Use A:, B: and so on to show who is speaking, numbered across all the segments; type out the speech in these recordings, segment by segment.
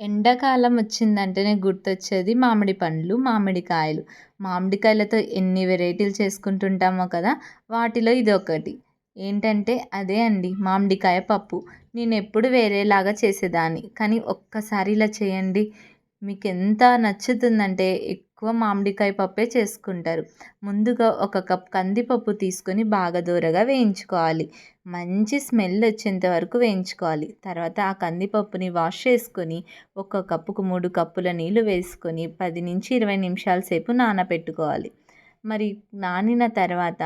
A: ఎండాకాలం వచ్చిందంటేనే గుర్తొచ్చేది మామిడి పండ్లు మామిడికాయలు మామిడికాయలతో ఎన్ని వెరైటీలు చేసుకుంటుంటామో కదా వాటిలో ఇది ఒకటి ఏంటంటే అదే అండి మామిడికాయ పప్పు. నేను ఎప్పుడు వేరేలాగా చేసేదాన్ని. కానీ ఒక్కసారి ఇలా చేయండి మీకు ఎంత నచ్చుతుందంటే ఎక్కువ మామిడికాయ పప్పే చేసుకుంటారు. ముందుగా ఒక కప్ కందిపప్పు తీసుకొని బాగా దూరగా వేయించుకోవాలి. మంచి స్మెల్ వచ్చేంత వరకు వేయించుకోవాలి. తర్వాత ఆ కందిపప్పుని వాష్ చేసుకొని ఒక కప్పుకు మూడు కప్పుల నీళ్ళు వేసుకొని పది నుంచి ఇరవై నిమిషాల సేపు నానబెట్టుకోవాలి మరి నానిన తర్వాత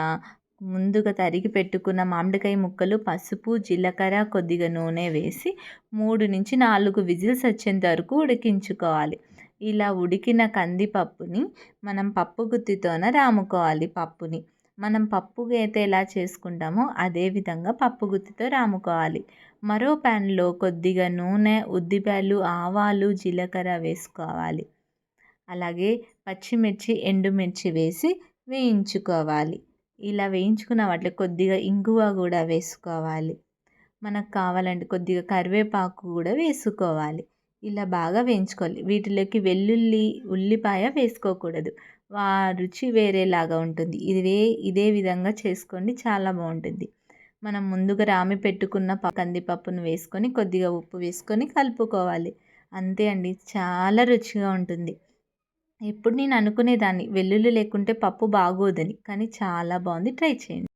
A: ముందుగా తరిగి పెట్టుకున్న మామిడికాయ ముక్కలు పసుపు జీలకర్ర కొద్దిగా నూనె వేసి మూడు నుంచి నాలుగు విజిల్స్ వచ్చేంత వరకు ఉడికించుకోవాలి. ఇలా ఉడికిన కందిపప్పుని మనం పప్పు గుత్తితోన రాముకోవాలి పప్పుని. మనం పప్పు అయితే ఎలా చేసుకుంటామో అదే విధంగా పప్పు గుత్తితో రాముకోవాలి. మరో ప్యాన్లో కొద్దిగా నూనె ఉద్దిపాయలు ఆవాలు జీలకర్ర వేసుకోవాలి. అలాగే పచ్చిమిర్చి ఎండుమిర్చి వేసి వేయించుకోవాలి. ఇలా వేయించుకున్న. వాటిలో కొద్దిగా ఇంగువ కూడా వేసుకోవాలి. మనకు కావాలంటే కొద్దిగా కరివేపాకు కూడా వేసుకోవాలి. ఇలా బాగా వేయించుకోవాలి. వీటిలోకి వెల్లుల్లి ఉల్లిపాయ వేసుకోకూడదు. వా రుచి వేరేలాగా ఉంటుంది. ఇదే ఇదే విధంగా చేసుకోండి. చాలా బాగుంటుంది. మనం ముందుగా రామి పెట్టుకున్న కందిపప్పును వేసుకొని కొద్దిగా ఉప్పు వేసుకొని కలుపుకోవాలి. అంతే అండి. చాలా రుచిగా ఉంటుంది. ఎప్పుడు నేను అనుకునేదాన్ని వెల్లుల్లి లేకుంటే పప్పు బాగోదని కానీ చాలా బాగుంది. ట్రై చేయండి.